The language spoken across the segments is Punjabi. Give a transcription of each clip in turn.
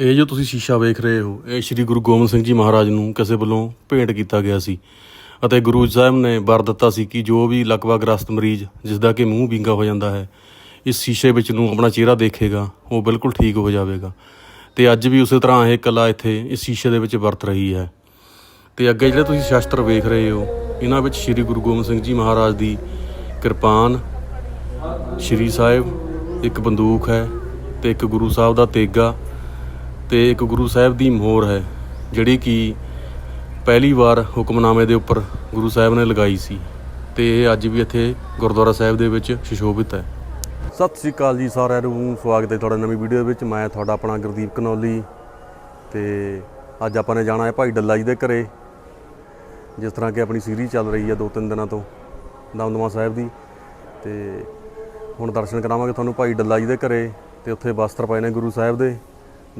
ਇਹ ਜੋ ਤੁਸੀਂ ਸ਼ੀਸ਼ਾ ਵੇਖ ਰਹੇ ਹੋ, ਇਹ ਸ੍ਰੀ ਗੁਰੂ ਗੋਬਿੰਦ ਸਿੰਘ ਜੀ ਮਹਾਰਾਜ ਨੂੰ ਕਿਸੇ ਵੱਲੋਂ ਭੇਂਟ ਕੀਤਾ ਗਿਆ ਸੀ। ਅਤੇ ਗੁਰੂ ਸਾਹਿਬ ਨੇ ਵਰ ਦਿੱਤਾ ਸੀ ਕਿ ਜੋ ਵੀ ਲਕਵਾ ਗ੍ਰਸਤ ਮਰੀਜ਼ ਜਿਸ ਦਾ ਕਿ ਮੂੰਹ ਵਿੰਗਾ ਹੋ ਜਾਂਦਾ ਹੈ, ਇਸ ਸ਼ੀਸ਼ੇ ਵਿੱਚ ਨੂੰ ਆਪਣਾ ਚਿਹਰਾ ਦੇਖੇਗਾ, ਉਹ ਬਿਲਕੁਲ ਠੀਕ ਹੋ ਜਾਵੇਗਾ। ਤੇ ਅੱਜ ਵੀ ਉਸੇ ਤਰ੍ਹਾਂ ਇਹ ਕਲਾ ਇੱਥੇ ਇਸ ਸ਼ੀਸ਼ੇ ਦੇ ਵਿੱਚ ਵਰਤ ਰਹੀ ਹੈ। ਤੇ ਅੱਗੇ ਜਿਹੜੇ ਤੁਸੀਂ ਸ਼ਸਤਰ ਵੇਖ ਰਹੇ ਹੋ, ਇਹਨਾਂ ਵਿੱਚ ਸ੍ਰੀ ਗੁਰੂ ਗੋਬਿੰਦ ਸਿੰਘ ਜੀ ਮਹਾਰਾਜ ਦੀ ਕਿਰਪਾਨ, ਸ੍ਰੀ ਸਾਹਿਬ, ਇੱਕ ਬੰਦੂਕ ਹੈ ਤੇ ਇੱਕ ਗੁਰੂ ਸਾਹਿਬ ਦਾ ਤੇਗਾ ਤੇ ਇੱਕ ਗੁਰੂ ਸਾਹਿਬ ਦੀ ਮੋਹਰ ਹੈ, ਜਿਹੜੀ ਕਿ ਪਹਿਲੀ ਵਾਰ ਹੁਕਮਨਾਮੇ ਦੇ ਉੱਪਰ ਗੁਰੂ ਸਾਹਿਬ ਨੇ ਲਗਾਈ ਸੀ ਤੇ ਇਹ ਅੱਜ ਵੀ ਇੱਥੇ ਗੁਰਦੁਆਰਾ ਸਾਹਿਬ ਦੇ ਵਿੱਚ ਸੁਸ਼ੋਭਿਤ ਹੈ। ਸਤਿ ਸ੍ਰੀ ਅਕਾਲ ਜੀ ਸਾਰਿਆਂ ਨੂੰ, ਸਵਾਗਤ ਹੈ ਤੁਹਾਡਾ ਨਵੀਂ ਵੀਡੀਓ ਵਿੱਚ। ਮੈਂ ਤੁਹਾਡਾ ਆਪਣਾ ਗੁਰਦੀਪ ਕਨੌਲੀ ਤੇ ਅੱਜ ਆਪਾਂ ਨੇ ਜਾਣਾ ਹੈ ਭਾਈ ਡੱਲਾ ਜੀ ਦੇ ਘਰੇ, ਜਿਸ ਤਰ੍ਹਾਂ ਕਿ ਆਪਣੀ ਸੀਰੀਜ਼ ਚੱਲ ਰਹੀ ਹੈ ਦੋ ਤਿੰਨ ਦਿਨਾਂ ਤੋਂ, ਦਮਦਮਾ ਸਾਹਿਬ ਦੀ। ਤੇ ਹੁਣ ਦਰਸ਼ਨ ਕਰਾਵਾਂਗੇ ਤੁਹਾਨੂੰ ਭਾਈ ਡੱਲਾ ਜੀ ਦੇ ਘਰੇ ਤੇ ਉੱਥੇ ਵਸਤਰ ਪਏ ਨੇ ਗੁਰੂ ਸਾਹਿਬ ਦੇ।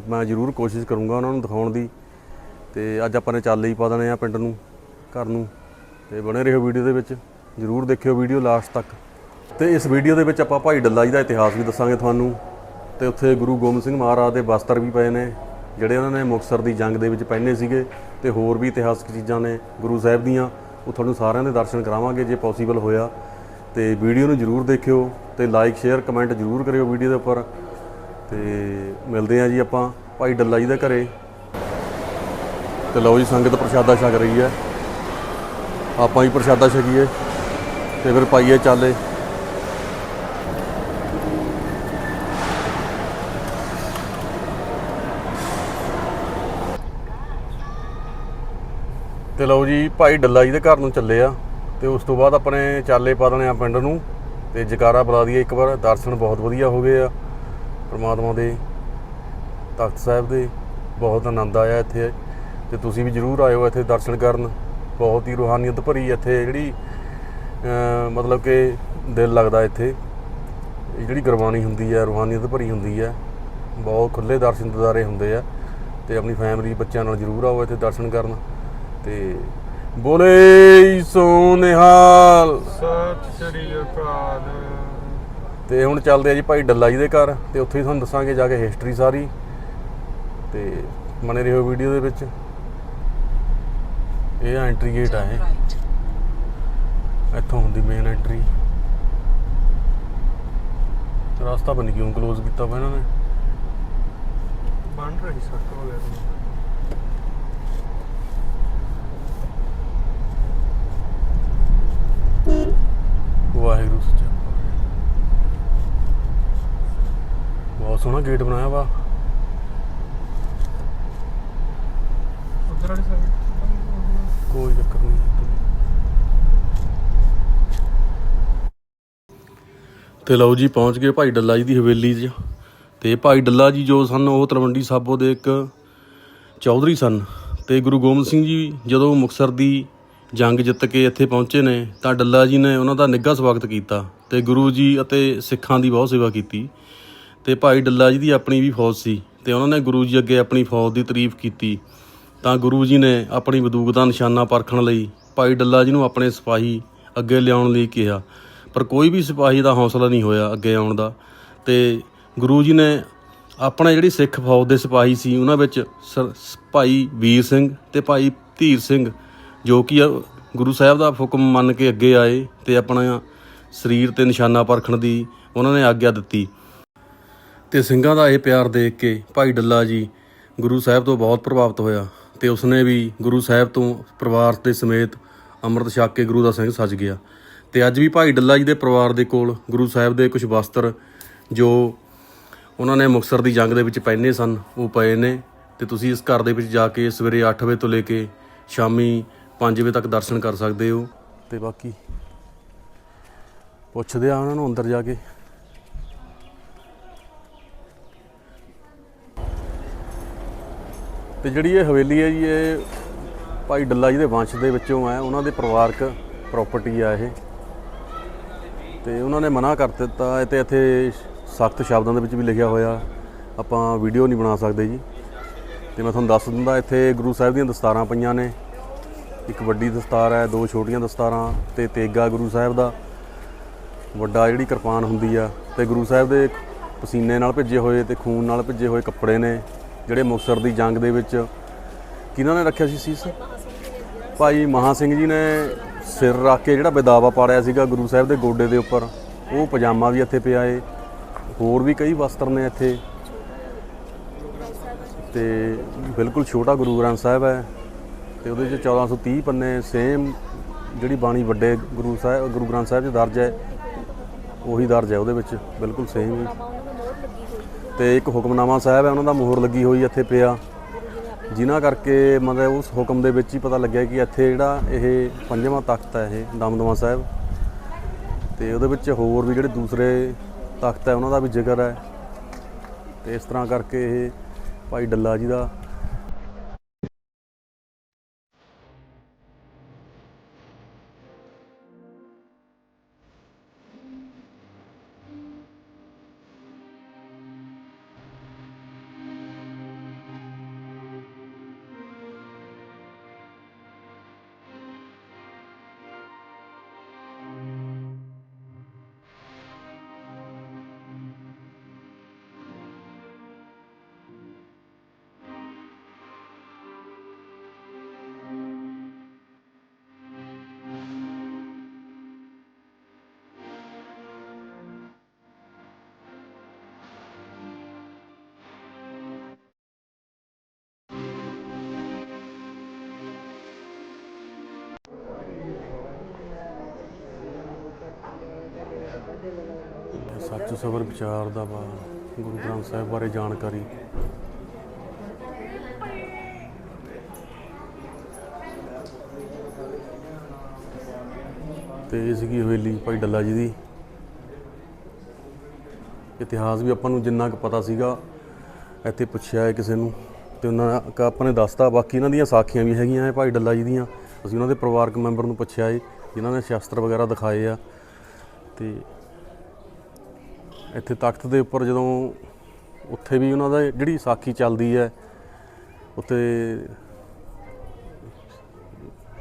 ਮੈਂ ਜ਼ਰੂਰ ਕੋਸ਼ਿਸ਼ ਕਰੂੰਗਾ ਉਹਨਾਂ ਨੂੰ ਦਿਖਾਉਣ ਦੀ ਤੇ ਅੱਜ ਆਪਾਂ ਨੇ ਚੱਲ ਹੀ ਪਾ ਦੇਣੇ ਆ ਪਿੰਡ ਨੂੰ, ਘਰ ਨੂੰ ਤੇ ਬਣੇ ਰਹੋ ਵੀਡੀਓ ਦੇ ਵਿੱਚ, ਜ਼ਰੂਰ ਦੇਖਿਓ ਵੀਡੀਓ ਲਾਸਟ ਤੱਕ। ਤੇ ਇਸ ਵੀਡੀਓ ਦੇ ਵਿੱਚ ਆਪਾਂ ਭਾਈ ਡੱਲਾ ਜੀ ਦਾ ਇਤਿਹਾਸ ਵੀ ਦੱਸਾਂਗੇ ਤੁਹਾਨੂੰ ਤੇ ਉੱਥੇ ਗੁਰੂ ਗੋਬਿੰਦ ਸਿੰਘ ਮਹਾਰਾਜ ਦੇ ਵਸਤਰ ਵੀ ਪਏ ਨੇ, ਜਿਹੜੇ ਉਹਨਾਂ ਨੇ ਮੁਕਤਸਰ ਦੀ ਜੰਗ ਦੇ ਵਿੱਚ ਪਹਿਨੇ ਸੀਗੇ ਤੇ ਹੋਰ ਵੀ ਇਤਿਹਾਸਕ ਚੀਜ਼ਾਂ ਨੇ ਗੁਰੂ ਸਾਹਿਬ ਦੀਆਂ, ਉਹ ਤੁਹਾਨੂੰ ਸਾਰਿਆਂ ਦੇ ਦਰਸ਼ਨ ਕਰਾਵਾਂਗੇ ਜੇ ਪੋਸੀਬਲ ਹੋਇਆ। ਤੇ ਵੀਡੀਓ ਨੂੰ ਜਰੂਰ ਦੇਖਿਓ ਤੇ ਲਾਈਕ ਸ਼ੇਅਰ ਕਮੈਂਟ ਜਰੂਰ ਕਰਿਓ ਵੀਡੀਓ ਦੇ ਉੱਪਰ। ਤੇ ਮਿਲਦੇ ਆਂ ਜੀ ਆਪਾਂ ਭਾਈ ਡੱਲਾ ਜੀ ਦੇ ਘਰੇ। ਤੇ ਲਓ ਜੀ ਸੰਗਤ ਪ੍ਰਸ਼ਾਦਾ ਛਕ ਰਹੀ ਹੈ। ਆਪਾਂ ਵੀ ਪ੍ਰਸ਼ਾਦਾ ਛਕੀਏ ਤੇ ਫਿਰ ਪਾਈਏ ਚਾਲੇ। ਤੇ ਲਓ ਜੀ ਭਾਈ ਡੱਲਾ ਜੀ ਦੇ ਘਰ ਨੂੰ ਚੱਲੇ ਆ ਤੇ ਉਸ ਤੋਂ ਬਾਅਦ ਆਪਣੇ ਚਾਲੇ ਪਾ ਦੇਣੇ ਆ ਪਿੰਡ ਨੂੰ ਤੇ ਜਕਾਰਾ ਬੁਲਾ ਦਈਏ ਇੱਕ ਵਾਰ। ਦਰਸ਼ਨ ਬਹੁਤ ਵਧੀਆ ਹੋ ਗਏ ਆ। ਪ੍ਰਮਾਤਮਾ ਦੇ ਤਖਤ ਸਾਹਿਬ ਦੇ ਬਹੁਤ ਆਨੰਦ ਆਇਆ ਇੱਥੇ। ਤੇ ਤੁਸੀਂ ਵੀ ਜਰੂਰ ਆਇਓ ਇੱਥੇ ਦਰਸ਼ਨ ਕਰਨ। ਬਹੁਤ ਹੀ ਰੂਹਾਨੀਅਤ ਭਰੀ ਇੱਥੇ ਜਿਹੜੀ ਮਤਲਬ ਕਿ ਦਿਲ ਲੱਗਦਾ ਇੱਥੇ। ਜਿਹੜੀ ਗੁਰਬਾਣੀ ਹੁੰਦੀ ਹੈ, ਰੂਹਾਨੀਅਤ ਭਰੀ ਹੁੰਦੀ ਹੈ। ਬਹੁਤ ਖੁੱਲੇ ਦਰਸ਼ਨ ਦਿਦਾਰੇ ਹੁੰਦੇ ਆ। ਤੇ ਆਪਣੀ ਫੈਮਿਲੀ ਬੱਚਿਆਂ ਨਾਲ ਜਰੂਰ ਆਓ ਇੱਥੇ ਦਰਸ਼ਨ ਕਰਨ। ਤੇ ਬੋਲੇ ਸੋ ਨਿਹਾਲ ਸਤਿ ਸ੍ਰੀ ਅਕਾਲ। ਤੇ ਹੁਣ ਚੱਲਦੇ ਆ ਜੀ ਭਾਈ ਡੱਲਾ ਜੀ ਦੇ ਘਰ ਤੇ ਉੱਥੇ ਹੀ ਤੁਹਾਨੂੰ ਦੱਸਾਂਗੇ ਜਾ ਕੇ ਹਿਸਟਰੀ ਸਾਰੀ ਤੇ ਬਣੇ ਰਹੋ ਵੀਡੀਓ ਦੇ ਵਿੱਚ। ਇਹ ਐਂਟਰੀ ਗੇਟ ਆ ਇਹ। ਇੱਥੋਂ ਹੁੰਦੀ ਮੇਨ ਐਂਟਰੀ ਰਸਤਾ ਬਣ ਕਿਉਂ ਕਲੋਜ਼ ਕੀਤਾ ਵਾ ਇਹਨਾਂ ਨੇ। ਬਣ ਰਹੀ ਸੱਟ ਵਗੈਰਾ ਵਾਹਿਗੁਰੂ ਸੱਚਾ ਪਾਤਸ਼ਾਹ। ਬਹੁਤ ਸੋਹਣਾ ਗੇਟ ਬਣਾਇਆ ਵਾ। ਉਧਰ ਵਾਲੀ ਸਾਈਡ ਕੋਈ ਚੱਕਰ ਨਹੀਂ ਤੇ ਲਓ ਜੀ ਪਹੁੰਚ ਗਏ ਭਾਈ ਡੱਲਾ ਜੀ ਦੀ ਹਵੇਲੀ 'ਚ। ਤੇ ਭਾਈ ਡੱਲਾ ਜੀ ਜੋ ਸਨ ਉਹ ਤਲਵੰਡੀ ਸਾਬੋ ਦੇ ਇੱਕ ਚੌਧਰੀ ਸਨ। ਤੇ ਗੁਰੂ ਗੋਬਿੰਦ ਸਿੰਘ ਜੀ ਜਦੋਂ ਮੁਕਤਸਰ ਦੀ ਜੰਗ ਜਿੱਤ ਕੇ ਇੱਥੇ ਪਹੁੰਚੇ ਨੇ ਤਾਂ ਡੱਲਾ ਜੀ ਨੇ ਉਹਨਾਂ ਦਾ ਨਿੱਘਾ ਸਵਾਗਤ ਕੀਤਾ। ਤੇ ਗੁਰੂ ਜੀ ਅਤੇ ਸਿੱਖਾਂ ਦੀ ਬਹੁਤ ਸੇਵਾ ਕੀਤੀ। ਤੇ ਭਾਈ ਡੱਲਾ ਜੀ ਦੀ ਆਪਣੀ ਵੀ ਫੌਜ ਸੀ ਤੇ ਉਹਨਾਂ ਨੇ ਗੁਰੂ ਜੀ ਅੱਗੇ ਆਪਣੀ ਫੌਜ ਦੀ ਤਾਰੀਫ ਕੀਤੀ। ਤਾਂ ਗੁਰੂ ਜੀ ਨੇ ਆਪਣੀ ਬੰਦੂਕ ਦਾ ਨਿਸ਼ਾਨਾ ਪਰਖਣ ਲਈ ਭਾਈ ਡੱਲਾ ਜੀ ਨੂੰ ਆਪਣੇ ਸਿਪਾਹੀ ਅੱਗੇ ਲਿਆਉਣ ਲਈ ਕਿਹਾ। ਪਰ ਕੋਈ ਵੀ ਸਿਪਾਹੀ ਦਾ ਹੌਸਲਾ ਨਹੀਂ ਹੋਇਆ ਅੱਗੇ ਆਉਣ ਦਾ। ਤੇ ਗੁਰੂ ਜੀ ਨੇ ਆਪਣੇ ਜਿਹੜੀ ਸਿੱਖ ਫੌਜ ਦੇ ਸਿਪਾਹੀ ਸੀ, ਉਹਨਾਂ ਵਿੱਚ ਸ- ਭਾਈ ਵੀਰ ਸਿੰਘ ਤੇ ਭਾਈ ਧੀਰ ਸਿੰਘ, ਜੋ ਕਿ ਗੁਰੂ ਸਾਹਿਬ ਦਾ ਹੁਕਮ ਮੰਨ ਕੇ ਅੱਗੇ ਆਏ ਤੇ ਆਪਣਾ ਸਰੀਰ ਤੇ ਨਿਸ਼ਾਨਾ ਪਰਖਣ ਦੀ ਉਹਨਾਂ ਨੇ ਆਗਿਆ ਦਿੱਤੀ। ਤੇ ਸਿੰਘਾਂ ਦਾ ਇਹ ਪਿਆਰ ਦੇਖ ਕੇ ਭਾਈ ਡੱਲਾ ਜੀ ਗੁਰੂ ਸਾਹਿਬ ਤੋਂ ਬਹੁਤ ਪ੍ਰਭਾਵਿਤ ਹੋਇਆ ਤੇ ਉਸਨੇ ਵੀ ਗੁਰੂ ਸਾਹਿਬ ਤੋਂ ਪਰਿਵਾਰ ਦੇ ਸਮੇਤ ਅੰਮ੍ਰਿਤ ਛਕ ਕੇ ਗੁਰੂ ਦਾ ਸਿੰਘ ਸੱਜ ਗਿਆ। ਤੇ ਅੱਜ ਵੀ ਭਾਈ ਡੱਲਾ ਜੀ ਦੇ ਪਰਿਵਾਰ ਦੇ ਕੋਲ ਗੁਰੂ ਸਾਹਿਬ ਦੇ ਕੁਝ ਵਸਤਰ ਜੋ ਉਹਨਾਂ ਨੇ ਮੁਕਤਸਰ ਦੀ ਜੰਗ ਦੇ ਵਿੱਚ ਪਹਿਨੇ ਸਨ, ਉਹ ਪਏ ਨੇ ਤੇ ਤੁਸੀਂ ਇਸ ਘਰ ਦੇ ਵਿੱਚ ਜਾ ਕੇ ਸਵੇਰੇ 8 ਵਜੇ ਤੋਂ ਲੈ ਕੇ ਸ਼ਾਮੀ 5 ਵਜੇ ਤੱਕ ਦਰਸ਼ਨ ਕਰ ਸਕਦੇ ਹੋ। ਤੇ ਬਾਕੀ ਪੁੱਛਦੇ ਆ ਉਹਨਾਂ ਨੂੰ ਅੰਦਰ ਜਾ ਕੇ। ਤੇ ਜਿਹੜੀ ਇਹ ਹਵੇਲੀ ਹੈ ਜੀ, ਇਹ ਭਾਈ ਡੱਲਾ ਜੀ ਦੇ ਵੰਸ਼ ਦੇ ਵਿੱਚੋਂ ਹੈ, ਉਹਨਾਂ ਦੇ ਪਰਿਵਾਰਕ ਪ੍ਰਾਪਰਟੀ ਆ ਇਹ। ਤੇ ਉਹਨਾਂ ਨੇ ਮਨਾ ਕਰ ਦਿੱਤਾ ਤੇ ਇੱਥੇ ਸਖਤ ਸ਼ਬਦਾਂ ਦੇ ਵਿੱਚ ਵੀ ਲਿਖਿਆ ਹੋਇਆ, ਆਪਾਂ ਵੀਡੀਓ ਨਹੀਂ ਬਣਾ ਸਕਦੇ ਜੀ। ਤੇ ਮੈਂ ਤੁਹਾਨੂੰ ਦੱਸ ਦਿੰਦਾ, ਇੱਥੇ ਗੁਰੂ ਸਾਹਿਬ ਦੀਆਂ ਦਸਤਾਰਾਂ ਪਈਆਂ ਨੇ। ਇੱਕ ਵੱਡੀ ਦਸਤਾਰ ਹੈ, ਦੋ ਛੋਟੀਆਂ ਦਸਤਾਰਾਂ, ਤੇ ਤੇਗਾ ਗੁਰੂ ਸਾਹਿਬ ਦਾ। ਵੱਡਾ ਜਿਹੜੀ ਕਿਰਪਾਨ ਹੁੰਦੀ ਆ, ਤੇ ਗੁਰੂ ਸਾਹਿਬ ਦੇ ਪਸੀਨੇ ਨਾਲ ਭਿੱਜੇ ਹੋਏ ਤੇ ਖੂਨ ਨਾਲ ਭਿੱਜੇ ਹੋਏ ਕੱਪੜੇ ਨੇ। ਜਿਹੜੇ ਮੁਕਤਸਰ ਦੀ ਜੰਗ ਦੇ ਵਿੱਚ ਕਿਹਨਾਂ ਨੇ ਰੱਖਿਆ ਸੀ ਸੀਸ? ਭਾਈ ਮਹਾ ਸਿੰਘ ਜੀ ਨੇ ਸਿਰ ਰੱਖ ਕੇ ਜਿਹੜਾ ਬੇਦਾਵਾ ਪਾੜਿਆ ਸੀਗਾ ਗੁਰੂ ਸਾਹਿਬ ਦੇ ਗੋਡੇ ਦੇ ਉੱਪਰ, ਉਹ ਪਜਾਮਾ ਵੀ ਇੱਥੇ ਪਿਆ ਏ। ਹੋਰ ਵੀ ਕਈ ਵਸਤਰ ਨੇ ਇੱਥੇ। ਤੇ ਬਿਲਕੁਲ ਛੋਟਾ ਗੁਰੂ ਗ੍ਰੰਥ ਸਾਹਿਬ ਹੈ ਤੇ ਉਹਦੇ 'ਚ 1430 ਪੰਨੇ ਸੇਮ ਜਿਹੜੀ ਬਾਣੀ ਵੱਡੇ ਗੁਰੂ ਸਾਹਿਬ, ਗੁਰੂ ਗ੍ਰੰਥ ਸਾਹਿਬ 'ਚ ਦਰਜ ਹੈ, ਉਹੀ ਦਰਜ ਹੈ ਉਹਦੇ ਵਿੱਚ, ਬਿਲਕੁਲ ਸੇਮ ਹੀ। ਤੇ ਇੱਕ ਹੁਕਮਨਾਮਾ ਸਾਹਿਬ ਹੈ, ਉਹਨਾਂ ਦਾ ਮੋਹਰ ਲੱਗੀ ਹੋਈ ਇੱਥੇ ਪਿਆ। ਜਿਨ੍ਹਾਂ ਕਰਕੇ ਮਤਲਬ ਉਸ ਹੁਕਮ ਦੇ ਵਿੱਚ ਹੀ ਪਤਾ ਲੱਗਿਆ ਕਿ ਇੱਥੇ ਜਿਹੜਾ ਇਹ ਪੰਜਵਾਂ ਤਖਤ ਹੈ ਇਹ, ਦਮਦਮਾ ਸਾਹਿਬ। ਤੇ ਉਹਦੇ ਵਿੱਚ ਹੋਰ ਵੀ ਜਿਹੜੇ ਦੂਸਰੇ ਤਖਤ ਹੈ, ਉਹਨਾਂ ਦਾ ਵੀ ਜ਼ਿਕਰ ਹੈ। ਤੇ ਇਸ ਤਰ੍ਹਾਂ ਕਰਕੇ ਇਹ ਭਾਈ ਡੱਲਾ ਜੀ ਦਾ ਸੱਚ ਸਬਰ ਵਿਚਾਰ ਦਾ ਵਾ, ਗੁਰੂ ਗ੍ਰੰਥ ਸਾਹਿਬ ਬਾਰੇ ਜਾਣਕਾਰੀ। ਤੇ ਇਹ ਸੀਗੀ ਹਵੇਲੀ ਭਾਈ ਡੱਲਾ ਜੀ ਦੀ। ਇਤਿਹਾਸ ਵੀ ਆਪਾਂ ਨੂੰ ਜਿੰਨਾ ਕੁ ਪਤਾ ਸੀਗਾ, ਇੱਥੇ ਪੁੱਛਿਆ ਹੈ ਕਿਸੇ ਨੂੰ। ਤੇ ਉਹਨਾਂ ਕ ਆਪਾਂ ਨੇ ਦੱਸਤਾ, ਬਾਕੀ ਇਹਨਾਂ ਦੀਆਂ ਸਾਖੀਆਂ ਵੀ ਹੈਗੀਆਂ ਹੈ ਭਾਈ ਡੱਲਾ ਜੀ ਦੀਆਂ। ਅਸੀਂ ਉਹਨਾਂ ਦੇ ਪਰਿਵਾਰਕ ਮੈਂਬਰ ਨੂੰ ਪੁੱਛਿਆ ਹੈ ਜਿਨ੍ਹਾਂ ਨੇ ਸ਼ਾਸਤਰ ਵਗੈਰਾ ਦਿਖਾਏ ਆ। ਤੇ ਇੱਥੇ ਤਖਤ ਦੇ ਉੱਪਰ ਜਦੋਂ ਉੱਥੇ ਵੀ ਉਹਨਾਂ ਦਾ ਜਿਹੜੀ ਸਾਖੀ ਚੱਲਦੀ ਹੈ, ਉੱਥੇ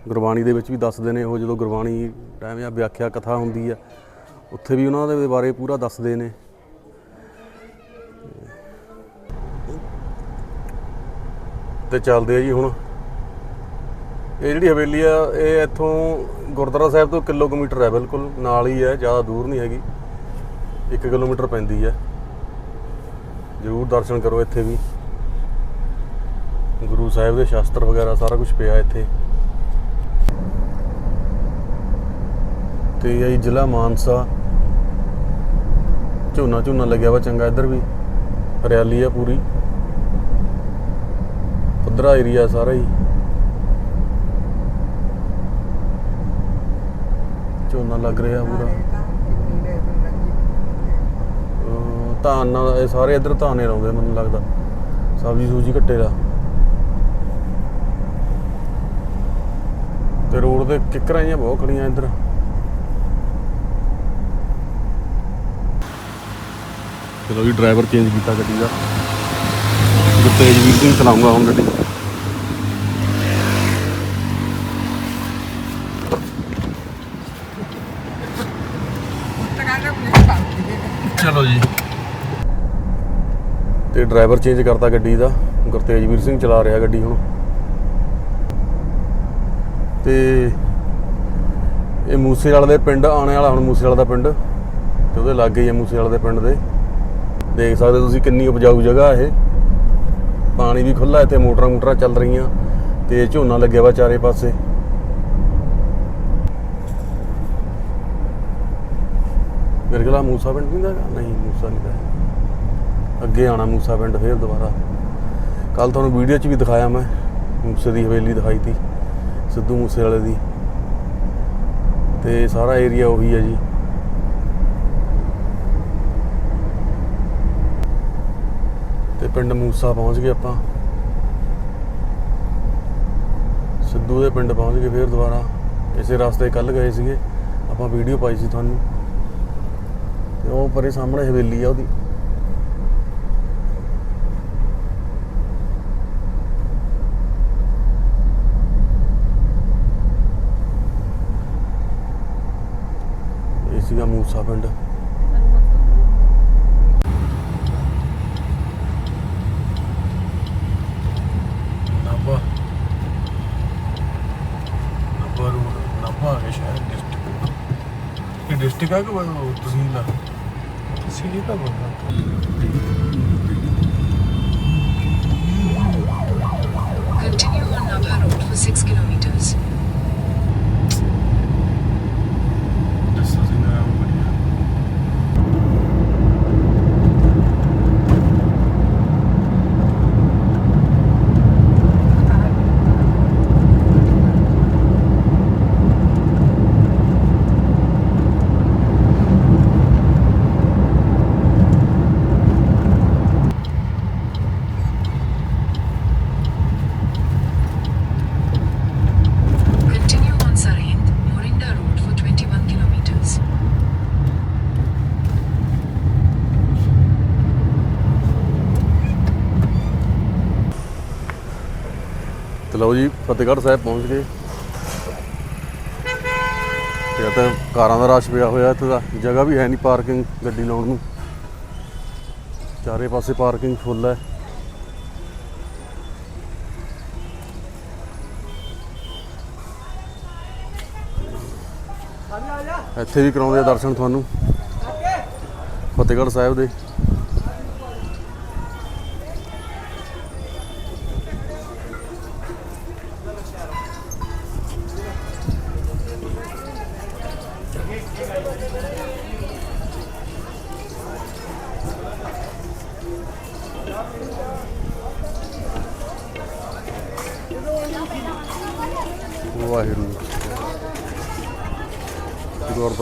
ਗੁਰਬਾਣੀ ਦੇ ਵਿੱਚ ਵੀ ਦੱਸਦੇ ਨੇ, ਉਹ ਜਦੋਂ ਗੁਰਬਾਣੀ ਟਾਈਮ ਜਾਂ ਵਿਆਖਿਆ ਕਥਾ ਹੁੰਦੀ ਹੈ, ਉੱਥੇ ਵੀ ਉਹਨਾਂ ਦੇ ਬਾਰੇ ਪੂਰਾ ਦੱਸਦੇ ਨੇ। ਤੇ ਚੱਲਦੇ ਆ ਜੀ ਹੁਣ। ਇਹ ਜਿਹੜੀ ਹਵੇਲੀ ਆ, ਇਹ ਇੱਥੋਂ ਗੁਰਦੁਆਰਾ ਸਾਹਿਬ ਤੋਂ ਕਿਲੋਮੀਟਰ ਹੈ ਬਿਲਕੁਲ, ਨਾਲ ਹੀ ਹੈ, ਜ਼ਿਆਦਾ ਦੂਰ ਨਹੀਂ ਹੈਗੀ। 1 ਕਿਲੋਮੀਟਰ ਪੈਂਦੀ ਹੈ। ਜ਼ਰੂਰ ਦਰਸ਼ਨ ਕਰੋ ਇੱਥੇ ਵੀ। ਗੁਰੂ ਸਾਹਿਬ ਦੇ ਸ਼ਾਸਤਰ ਵਗੈਰਾ ਸਾਰਾ ਕੁਝ ਪਿਆ ਇੱਥੇ। ਤੇ ਇਹ ਜ਼ਿਲ੍ਹਾ ਮਾਨਸਾ। ਝੋਨਾ ਝੋਨਾ ਲੱਗਿਆ ਵਾ ਚੰਗਾ ਇੱਧਰ ਵੀ। ਹਰਿਆਲੀ ਆ ਪੂਰੀ। ਪੱਧਰਾ ਏਰੀਆ ਸਾਰਾ ਹੀ। ਝੋਨਾ ਲੱਗ ਰਿਹਾ ਪੂਰਾ। ਧਾਨ ਨਾਲ, ਇਹ ਸਾਰੇ ਇੱਧਰ ਧਾਨੇ ਲਾਉਂਦੇ ਮੈਨੂੰ ਲੱਗਦਾ। ਸਬਜ਼ੀ ਸੂਜੀ ਘੱਟੇ ਦਾ। ਤੇ ਰੋਡ ਦੇ ਕਿੱਕਰਾਂ ਜਿਹੀਆਂ ਬਹੁਤ ਖੜੀਆਂ ਇੱਧਰ। ਚਲੋ ਜੀ, ਡਰਾਈਵਰ ਚੇਂਜ ਕੀਤਾ ਗੱਡੀ ਦਾ। ਗੁਰਤੇਜਵੀਰ ਸਿੰਘ ਚਲਾਉਂਗਾ ਹੁਣ ਗੱਡੀ। ਡਰਾਈਵਰ ਚੇਂਜ ਕਰਤਾ ਗੱਡੀ ਦਾ। ਗੁਰਤੇਜਵੀਰ ਸਿੰਘ ਚਲਾ ਰਿਹਾ ਗੱਡੀ ਹੁਣ। ਤੇ ਇਹ ਮੂਸੇ ਵਾਲੇ ਦੇ ਪਿੰਡ, ਆਉਣੇ ਵਾਲਾ ਹੁਣ ਮੂਸੇ ਵਾਲੇ ਦਾ ਪਿੰਡ। ਤੇ ਉਹਦੇ ਲਾਗੇ ਹੀ ਹੈ ਮੂਸੇ ਵਾਲੇ ਦੇ ਪਿੰਡ ਦੇ। ਦੇਖ ਸਕਦੇ ਤੁਸੀਂ ਕਿੰਨੀ ਉਪਜਾਊ ਜਗ੍ਹਾ ਇਹ। ਪਾਣੀ ਵੀ ਖੁੱਲਾ ਇੱਥੇ, ਮੋਟਰਾਂ ਮੋਟਰਾਂ ਚੱਲ ਰਹੀਆਂ। ਤੇ ਝੋਨਾ ਲੱਗਿਆ ਵਾ ਚਾਰੇ ਪਾਸੇ। ਮੇਰੇ ਕੋਲ ਮੂਸਾ ਪਿੰਡ ਨਹੀਂ ਹੈਗਾ? ਨਹੀਂ, ਮੂਸਾ ਨਹੀਂ ਦਾ ਅੱਗੇ ਆਣਾ ਮੂਸਾ ਪਿੰਡ ਫੇਰ ਦੁਬਾਰਾ। ਕੱਲ ਤੁਹਾਨੂੰ ਵੀਡੀਓ 'ਚ ਵੀ ਦਿਖਾਇਆ ਮੈਂ, ਮੂਸੇ ਦੀ ਹਵੇਲੀ ਦਿਖਾਈ ਤੀ, ਸਿੱਧੂ ਮੂਸੇ ਵਾਲੇ ਦੀ। ਤੇ ਸਾਰਾ ਏਰੀਆ ਉਹੀ ਹੈ ਜੀ। ਤੇ ਪਿੰਡ ਮੂਸਾ ਪਹੁੰਚ ਗਏ ਆਪਾਂ। ਸਿੱਧੂ ਦੇ ਪਿੰਡ ਪਹੁੰਚ ਗਏ ਫੇਰ ਦੁਬਾਰਾ। ਇਸੇ ਰਸਤੇ ਕੱਲ ਗਏ ਸੀਗੇ। ਆਪਾਂ ਵੀਡੀਓ ਪਾਈ ਸੀ ਤੁਹਾਨੂੰ। ਤੇ ਉਹ ਪਰੇ ਸਾਹਮਣੇ ਹਵੇਲੀ ਆ ਉਹਦੀ। ਸੀਗਾ ਮੂਸਾ ਪਿੰਡ ਨਾਭਾ ਨਾਭਾ ਰੋਡ ਨਾਭਾ ਆ ਡਿਸਟ੍ਰਿਕਟ ਇਹ ਤਾਂ ਬੰਦਾ Continue on Nabha Road 6 kilometers. ਲਓ ਜੀ, ਫਤਿਹਗੜ੍ਹ ਸਾਹਿਬ ਪਹੁੰਚ ਗਏ। ਤੇ ਇੱਥੇ ਕਾਰਾਂ ਦਾ ਰਸ਼ ਪਿਆ ਹੋਇਆ ਇੱਥੇ ਦਾ। ਜਗ੍ਹਾ ਵੀ ਹੈ ਨਹੀਂ ਪਾਰਕਿੰਗ, ਗੱਡੀ ਲਾਉਣ ਨੂੰ। ਚਾਰੇ ਪਾਸੇ ਪਾਰਕਿੰਗ ਫੁੱਲ ਹੈ। ਇੱਥੇ ਵੀ ਕਰਾਉਂਦੇ ਆ ਦਰਸ਼ਨ ਤੁਹਾਨੂੰ। ਫਤਿਹਗੜ੍ਹ ਸਾਹਿਬ ਦੇ।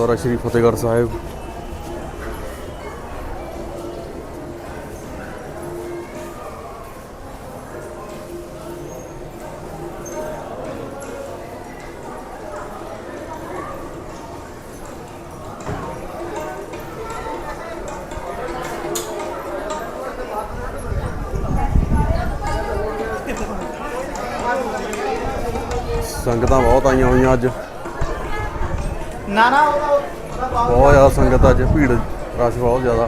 ਗੁਰਦੁਆਰਾ ਸ਼੍ਰੀ ਫਤਿਹਗੜ੍ਹ ਸਾਹਿਬ। ਸੰਗਤਾਂ ਬਹੁਤ ਆਈਆਂ ਹੋਈਆਂ ਅੱਜ। ਨਾ ਨਾ ਉਹਦਾ ਬਹੁਤ ਜ਼ਿਆਦਾ ਸੰਗਤ ਅੱਜ ਭੀੜ ਰਸ਼ ਬਹੁਤ ਜ਼ਿਆਦਾ।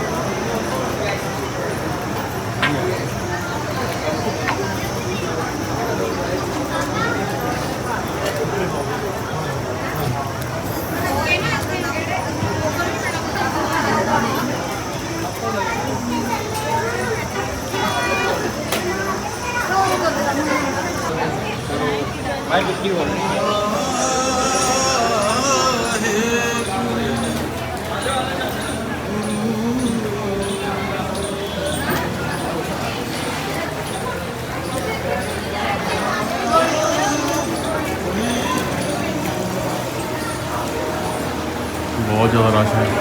ਬਹੁਤ ਜ਼ਿਆਦਾ ਰਸ਼ ਹੈ